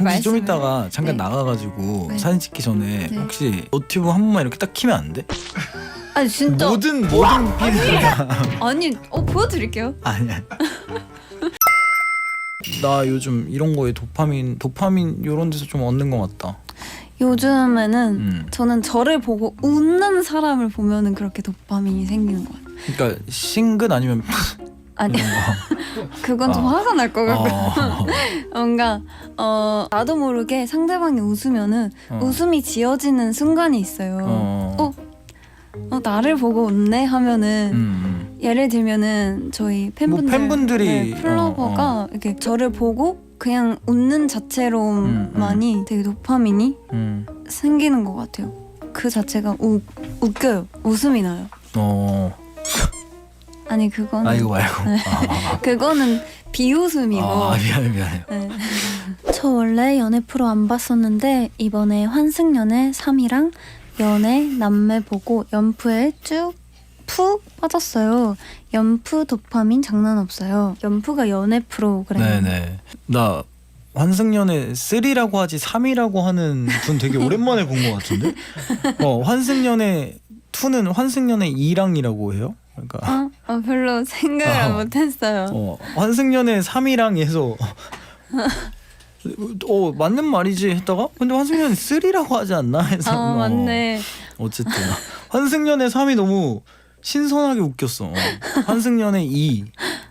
혹시 좀 말씀을- 이따가 잠깐 네. 나가가지고 네. 사진 찍기 전에 네. 혹시 너튜브 한 번만 이렇게 딱 키면 안 돼? 아니 진짜 모든 모든 필드가 아니 어 보여드릴게요. 아니야. 나 요즘 이런 거에 도파민 도파민 이런 데서 좀 얻는 것 같다. 요즘에는 음. 저는 저를 보고 웃는 사람을 보면은 그렇게 도파민이 생기는 것 같아요. 그러니까 싱긋 아니면 아니 그건 좀 아. 화가 날것 거. 같고 어. 뭔가 어 나도 모르게 상대방이 웃으면은 어. 웃음이 지어지는 순간이 있어요. 어. 어? 어 나를 보고 웃네 하면은 음, 예를 들면은 저희 팬분들 뭐 팬분들이, 네, 플로버가 어, 이렇게 저를 보고 그냥 웃는 자체로만이 되게 도파민이 음. 생기는 것 같아요. 그 자체가 우, 웃겨요. 웃음이 나요. 어. 아니 그거는 아 이거 말고. 아, 그거는 비웃음이고. 아 미안해 미안해. 네. 저 원래 연애 프로 안 봤었는데 이번에 환승 연애 3이랑 연애 남매 보고 연프에 쭉푹 빠졌어요. 연프 도파민 장난 없어요. 연프가 연애 프로그램. 네네. 나 환승연애 3라고 하지 3이라고 하는 분 되게 오랜만에 본 것 같은데. 어 환승연애 2는 환승연애 2랑이라고 해요. 그러니까 어, 어 별로 생각을 어. 못했어요. 어 환승연애 3이랑 해서 어 맞는 말이지 했다가 근데 환승연애 3라고 하지 않나 해서 아 어, 맞네. 어쨌든 환승연애 3이 너무 신선하게 웃겼어. 어. 환승연애 2,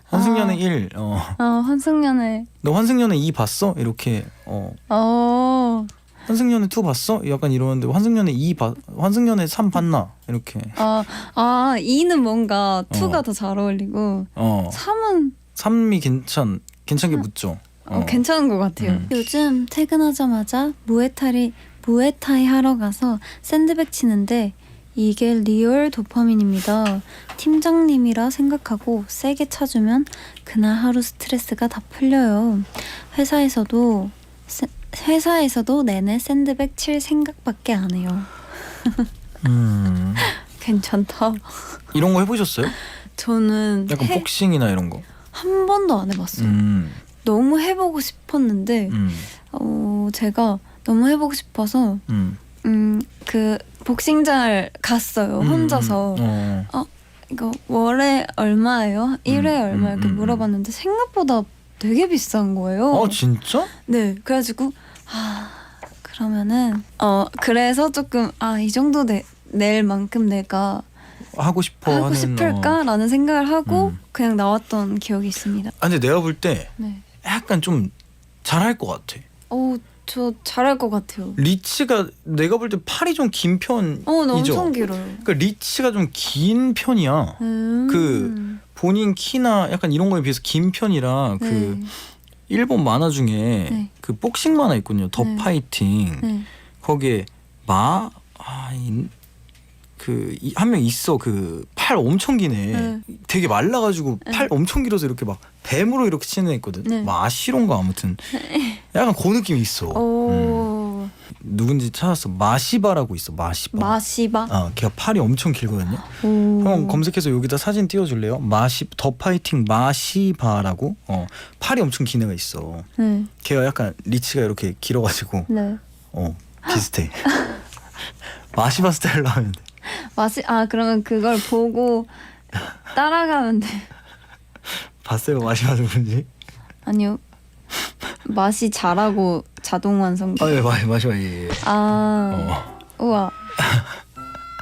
환승연애 아. 1. 어. 어 환승연애. 너 환승연애 2 봤어? 이렇게 어 어. 환승연애 2 봤어? 약간 이러는데 환승연애 2 봐, 환승연애 3 봤나? 이렇게 아, 아 2는 뭔가 2가 어. 더잘 어울리고 어 3은 3이 괜찮 괜찮게 묻죠. 어, 괜찮은 것 같아요. 음. 요즘 퇴근하자마자 무에타이 무에타이 하러 가서 샌드백 치는데 이게 리얼 도파민입니다. 팀장님이라 생각하고 세게 차주면 그날 하루 스트레스가 다 풀려요. 회사에서도 세- 회사에서도 내내 샌드백 칠 생각밖에 안 해요. 음 괜찮다. 이런 거 해보셨어요? 저는 약간 해- 복싱이나 이런 거. 한 번도 안 해봤어요. 음, 너무 해보고 싶었는데 음, 어, 제가 너무 해보고 싶어서 음. 음 그 복싱장을 갔어요 음, 혼자서 음, 어. 이거 월에 얼마예요? 일회 음, 얼마 음, 이렇게 음, 물어봤는데 생각보다 되게 비싼 거예요. 어 진짜? 네 그래가지고 아 그러면은 어 그래서 조금 아 이 정도 내, 낼 만큼 내가 하고 싶어 하고 하는. 어. 싶을까라는 생각을 하고 음. 그냥 나왔던 기억이 있습니다. 아 근데 내가 볼 때 네. 약간 좀 잘할 것 같아. 어저 잘할 것 같아요. 리치가 내가 볼 때 팔이 좀 긴 편이죠. 어, 나 엄청 길어요. 그러니까 리치가 좀 긴 편이야. 음. 그 본인 키나 약간 이런 거에 비해서 긴 편이라 그 네. 일본 만화 중에 네. 그 복싱 만화 있거든요. 더 네. 파이팅. 네. 거기에 마 아, 그한 명 있어 그 팔 엄청 기네. 네. 되게 말라 가지고 네. 팔 엄청 길어서 이렇게 막 뱀으로 이렇게 치는 애 있거든. 네. 마시론가 아무튼 약간 그 느낌이 있어. 음. 오 누군지 찾았어. 마시바라고 있어. 마시바. 마시바. 아, 걔가 팔이 엄청 길거든요. 오. 한번 검색해서 여기다 사진 띄워줄래요? 마시 더 파이팅 마시바라고. 어, 팔이 엄청 긴 애가 있어. 네. 걔가 약간 리치가 이렇게 길어가지고 네. 어 비슷해. 마시바 스타일로 하면 돼. 마시 아 그러면 그걸 보고 따라가면 돼. 봤어요 마시바 누군지? 아니요. 맛이 잘하고 자동 완성. 아, 예, 마, 마시바 예. 예. 아 어. 우와.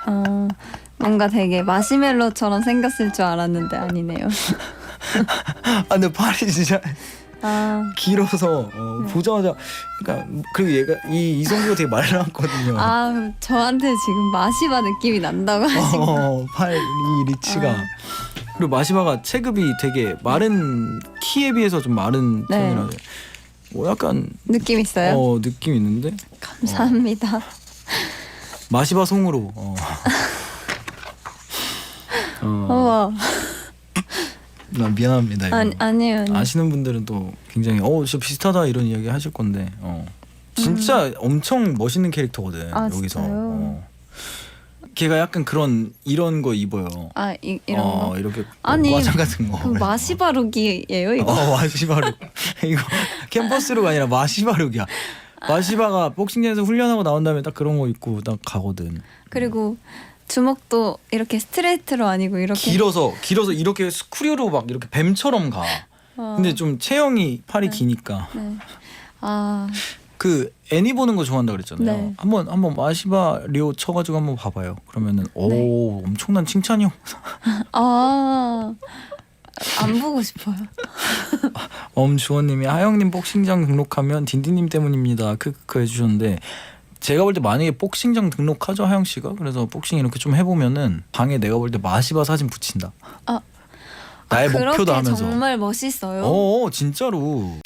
아 뭔가 되게 마시멜로처럼 생겼을 줄 알았는데 아니네요. 아, 근데 팔이 진짜 아. 길어서 어, 네. 보자마자 그러니까 그리고 얘가 이 이성규가 되게 말랐거든요. 아 저한테 지금 마시바 느낌이 난다고 하신 거. 어, 팔이 리치가 아. 그리고 마시바가 체급이 되게 마른 키에 비해서 좀 마른 네. 편이라 뭐 약간 느낌 있어요? 어 느낌 있는데 감사합니다. 마시바 송으로 어. 어, 우와. 나 미안합니다. 이거. 아니 아니에요. 아니에요. 아시는 분들은 또 굉장히 어저 비슷하다 이런 이야기 하실 건데 어 진짜 엄청 멋있는 캐릭터거든 아, 여기서 진짜요? 어. 걔가 약간 그런 이런 거 입어요. 아 이, 이런 어, 거. 이렇게 아니, 과장 같은 거. 그 마시바룩이에요 이거. 어 마시바룩 이거 캠퍼스룩 아니라 마시바룩이야. 마시바가 복싱장에서 훈련하고 나온 다음에 딱 그런 거 입고 딱 가거든. 그리고 주먹도 이렇게 스트레이트로 아니고 이렇게. 길어서 길어서 이렇게 스크류로 막 이렇게 뱀처럼 가. 어, 근데 좀 체형이 팔이 네. 기니까 네. 아 그 애니 보는 거 좋아한다 그랬잖아요. 네. 한번 한번 마시바 리오 쳐가지고 한번 봐봐요. 그러면은 오 네. 엄청난 칭찬이요. 아. 안 보고 싶어요. 엄주원님이 하영님 복싱장 등록하면 딘딘님 때문입니다. 크크크 해주셨는데 제가 볼 때 만약에 복싱장 등록하죠 하영 씨가 그래서 복싱 이렇게 좀 해보면은 방에 내가 볼 때 마시바 사진 붙인다. 아. 나의 그렇게 목표다 하면서. 정말 멋있어요. 어 진짜로.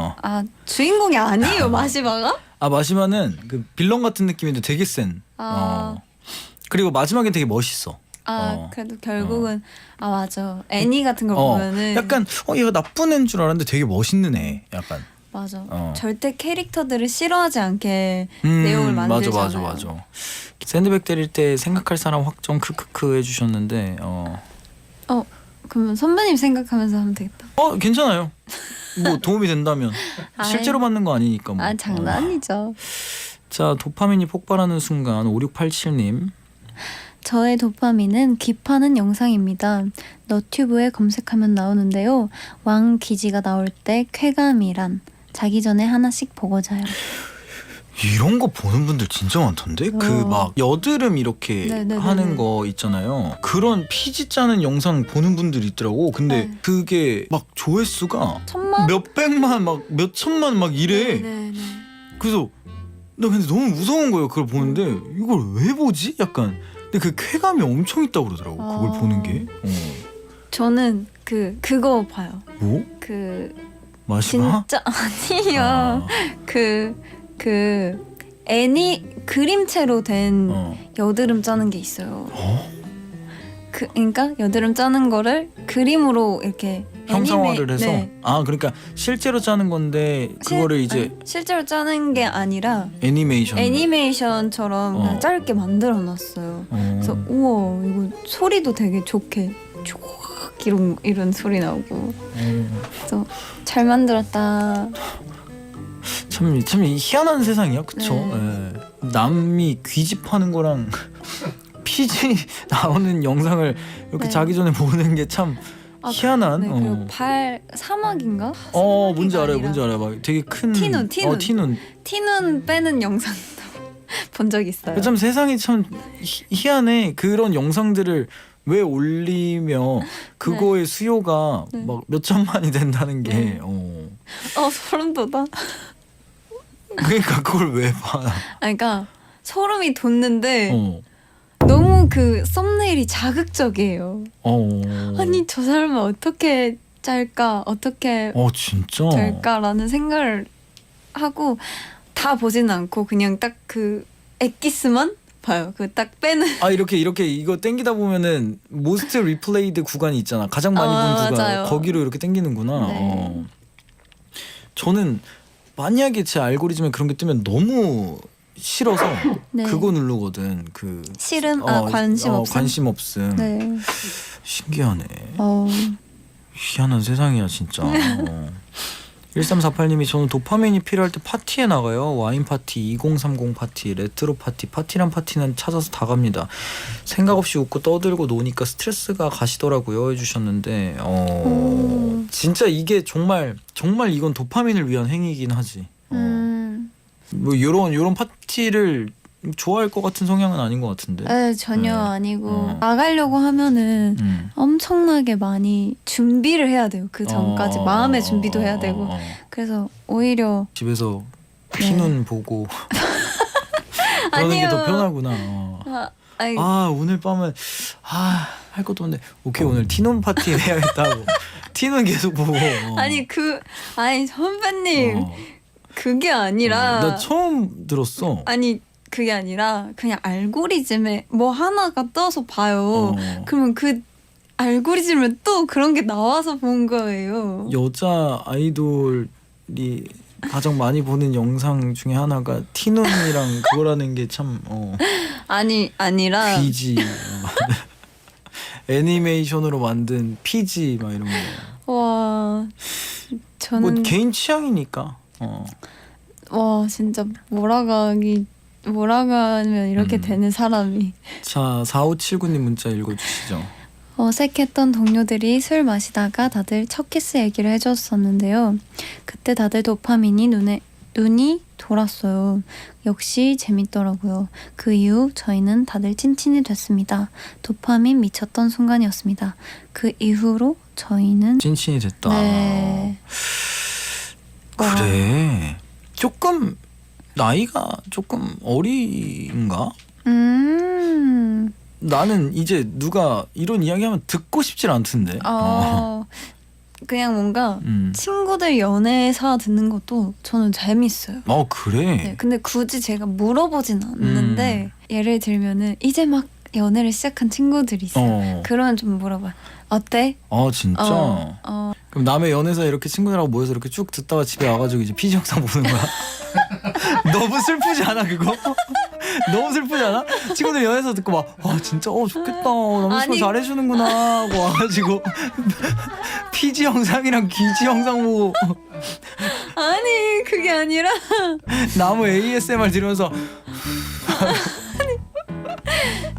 어. 아 주인공이 아니에요 마시바가? 아 마시마는 그 빌런 같은 느낌인데 되게 센. 아. 어. 그리고 마지막엔 되게 멋있어. 아 어. 그래도 결국은 아 맞아 애니 같은 걸 어. 보면은 약간 어 얘가 나쁜 애인 줄 알았는데 되게 멋있는 애. 약간. 맞아 어. 절대 캐릭터들을 싫어하지 않게 음, 내용을 맞아 만들잖아요. 맞아 맞아. 샌드백 때릴 때 생각할 사람 확정 크크크 해주셨는데 어. 어 그러면 선배님 생각하면서 하면 되겠다. 어 괜찮아요. 뭐 도움이 된다면. 실제로 받는 거 아니니까 뭐. 아 어. 장난이죠. 자 도파민이 폭발하는 순간 5687님 저의 도파민은 귀파는 영상입니다. 너튜브에 검색하면 나오는데요. 왕 기지가 나올 때 쾌감이란 자기 전에 하나씩 보고 자요. 이런 거 보는 분들 진짜 많던데 그 어. 막 여드름 이렇게 네네네네. 하는 거 있잖아요 그런 피지 짜는 영상 보는 분들 있더라고 근데 네. 그게 막 조회수가 천만? 몇 백만 막 몇 천만 막 이래 네네. 그래서 나 근데 너무 무서운 거예요 그걸 보는데 이걸 왜 보지 약간 근데 그 쾌감이 엄청 있다고 그러더라고 그걸 아. 보는 게 어. 저는 그 그거 봐요. 뭐 그 마시마 진짜 아니요. 아, 그 그 애니 그림체로 된 어. 여드름 짜는 게 있어요. 어? 그 그러니까 여드름 짜는 거를 그림으로 이렇게 형상화를 애니메- 해서 네. 아 그러니까 실제로 짜는 건데 그거를 실- 이제 아니, 실제로 짜는 게 아니라 애니메이션 애니메이션처럼 어. 그냥 짧게 만들어 놨어요. 어. 그래서 우와 이거 소리도 되게 좋게 촉 이런 이런 소리 나오고 어. 잘 만들었다. 참, 참 희한한 세상이야, 그쵸? 네. 예. 남이 귀집하는 거랑 피지 나오는 영상을 이렇게 네. 자기 전에 보는 게 참 아, 희한한. 네, 그리고 어, 발 사막인가? 어 뭔지 사막이가 알아요, 아니라 뭔지 알아요. 막 되게 큰 티눈, 티눈. 어, 티눈. 티눈 빼는 영상도 본 적 있어요. 참 세상이 참 희, 희한해. 그런 영상들을 왜 올리며 그거의 수요가 네. 막 몇 천만이 된다는 게 네. 어. 어 소름 돋아. 그러니까 그걸 왜 봐? 아 그러니까 소름이 돋는데 어. 너무 그 썸네일이 자극적이에요. 어. 아니 저 사람은 어떻게 짤까 어떻게 어 진짜. 될까라는 생각을 하고 다 보지는 않고 그냥 딱그 엑기스만 봐요. 그 딱 빼는 아 이렇게 이렇게 이거 땡기다 보면은 모스트 리플레이드 구간이 있잖아 가장 많이 아, 본 구간 맞아요. 거기로 이렇게 땡기는구나 네. 어. 저는 만약에 제 알고리즘에 그런 게 뜨면 너무 싫어서 네. 그거 누르거든 그 싫음 아 관심 어, 없음. 관심 없음 네. 신기하네 어. 희한한 세상이야 진짜 어. 1348님이 저는 도파민이 필요할 때 파티에 나가요 와인 파티 2030 파티 레트로 파티 파티란 파티는 찾아서 다 갑니다 생각 없이 웃고 떠들고 노니까 스트레스가 가시더라고요 해주셨는데 어 오. 진짜 이게 정말 정말 이건 도파민을 위한 행위이긴 하지 어. 음. 뭐 요런 요런 파티를 좋아할 것 같은 성향은 아닌 것 같은데 에 전혀 네. 아니고 어. 나가려고 하면은 음. 엄청나게 많이 준비를 해야 돼요. 그 전까지 어, 마음의 어, 준비도 해야 어, 되고 어, 어. 그래서 오히려 집에서 네. 피눈 보고 그러는 게 더 아니요. 편하구나. 어. 아, 아이, 아 오늘 밤은 아할 것도 없는데 오케이 오늘 티논 파티 해야겠다고 티논 계속 보고 어. 아니 그 아니 선배님 어. 그게 아니라 어, 나 처음 들었어 아니 그게 아니라 그냥 알고리즘에 뭐 하나가 떠서 봐요. 어. 그러면 그 알고리즘에 또 그런 게 나와서 본 거예요. 여자 아이돌이 가장 많이 보는 영상 중에 하나가 티논이랑 그거라는 게 참 어, 아니 아니라 귀지 어. 애니메이션으로 만든 피지 막 이런 거. 와 저는 뭐 개인 취향이니까. 어. 와 진짜 몰아가기 몰아가면 이렇게 음. 되는 사람이 자 4579님 문자 읽어주시죠. 어색했던 동료들이 술 마시다가 다들 첫 키스 얘기를 해줬었는데요. 그때 다들 도파민이 눈에 눈이 돌았어요. 역시 재밌더라고요. 그 이후 저희는 다들 찐친이 됐습니다. 도파민 미쳤던 순간이었습니다. 그 이후로 저희는 찐친이 됐다. 네. 와. 그래. 조금 나이가 조금 어린가? 음. 나는 이제 누가 이런 이야기하면 듣고 싶질 않던데. 어. 그냥 뭔가 음. 친구들 연애사 듣는 것도 저는 재밌어요. 어 그래. 네, 근데 굳이 제가 물어보진 않는데 예를 들면은 이제 막 연애를 시작한 친구들이 있어요. 어. 그러면 좀 물어봐. 어때? 아 진짜. 어, 어. 그럼 남의 연애사 이렇게 친구들하고 모여서 이렇게 쭉 듣다가 집에 와가지고 이제 피지 영상 보는 거야. 너무 슬프지 않아 그거? 너무 슬프지 않아? 친구들 연애사 듣고 막아 진짜 어 좋겠다 남자친구 아니. 잘해주는구나 하고 와가지고 피지 영상이랑 귀지 영상 보고 아니 그게 아니라 나무 ASMR 들으면서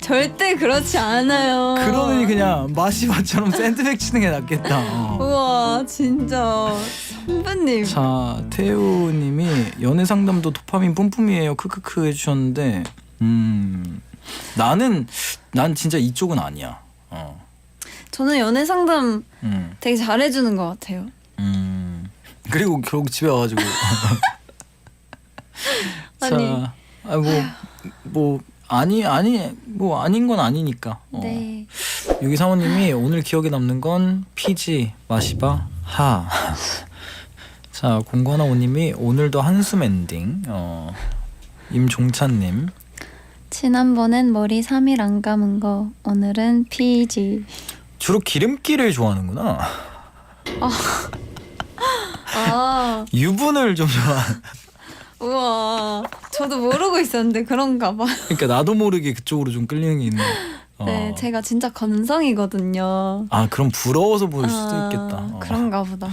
절대 그렇지 않아요. 그러느니 그냥 마시바처럼 샌드백 치는 게 낫겠다. 어. 우와 진짜 선배님. 자 태우님이 연애 상담도 도파민 뿜뿜이에요 크크크 해주셨는데 음 나는 난 진짜 이쪽은 아니야. 어. 저는 연애 상담 음, 되게 잘해주는 것 같아요. 음. 그리고 결국 집에 와가지고 아니. 자, 아, 뭐, 뭐 아니 아니 뭐 아닌 건 아니니까. 어. 네. 여기 사모님이 오늘 기억에 남는 건 피지 마시바 하. 자 공관아오님이 오늘도 한숨 엔딩. 어. 임종찬님 지난번엔 머리 3일 안 감은 거 오늘은 PG. 주로 기름기를 좋아하는구나. 아 유분을 좀 좋아. 우와 저도 모르고 있었는데 그런가 봐. 그러니까 나도 모르게 그쪽으로 좀 끌리는 게 있네. 어. 네 제가 진짜 건성이거든요. 아 그럼 부러워서 보일 수도 아, 있겠다. 어. 그런가 보다.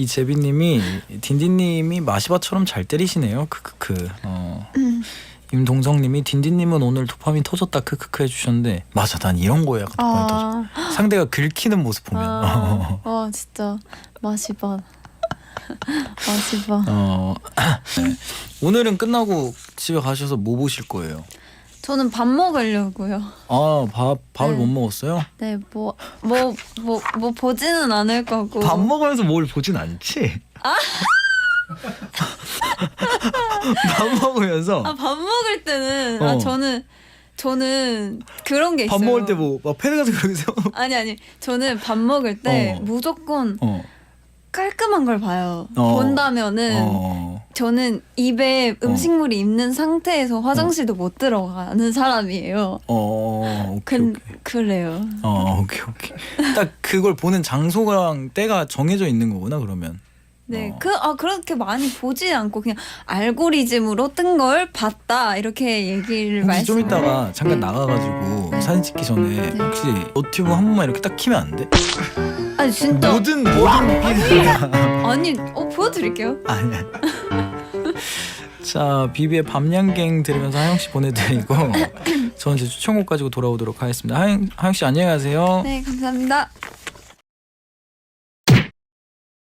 이 제비님이 딘딘님이 마시바처럼 잘 때리시네요. 크크크. 어. 음. 임동성님이 딘딘님은 오늘 도파민 터졌다 크크크 해주셨는데 맞아 난 이런 거에 약간 도파민 터져. 아, 상대가 긁히는 모습 보면. 아, 와 진짜 마시바. 마시바. 어. 네. 오늘은 끝나고 집에 가셔서 뭐 보실 거예요? 저는 밥 먹으려고요. 아 밥 밥을 네. 못 먹었어요? 네, 뭐 뭐 뭐 뭐 보지는 않을 거고. 밥 먹으면서 뭘 보진 않지. 아. 밥 먹으면서 아, 밥 먹을 때는 어. 아 저는 저는 그런 게 있어요. 밥 먹을 때 뭐 막 패드 같은 거 세워. 아니 아니 저는 밥 먹을 때 어. 무조건 어. 깔끔한 걸 봐요. 어. 본다면은 어. 저는 입에 음식물이 있는 상태에서 화장실도 못 들어가는 사람이에요. 어. 오케이 근 오케이. 그래요. 어 오케이 오케이. 딱 그걸 보는 장소랑 때가 정해져 있는 거구나 그러면. 네, 어. 그 아 그렇게 많이 보지 않고 그냥 알고리즘으로 뜬 걸 봤다 이렇게 얘기를 혹시 좀 말씀. 이따가 잠깐 나가가지고 사진 찍기 전에 네. 혹시 너튜브 한 번만 이렇게 딱 키면 안 돼? 아니 진짜 모든 모든 아니 어 보여드릴게요. 아니야. 자 비비의 밤양갱 들으면서 하영 씨 보내드리고 저는 제 추천곡 가지고 돌아오도록 하겠습니다. 하영 하영 씨 안녕히 가세요. 네 감사합니다.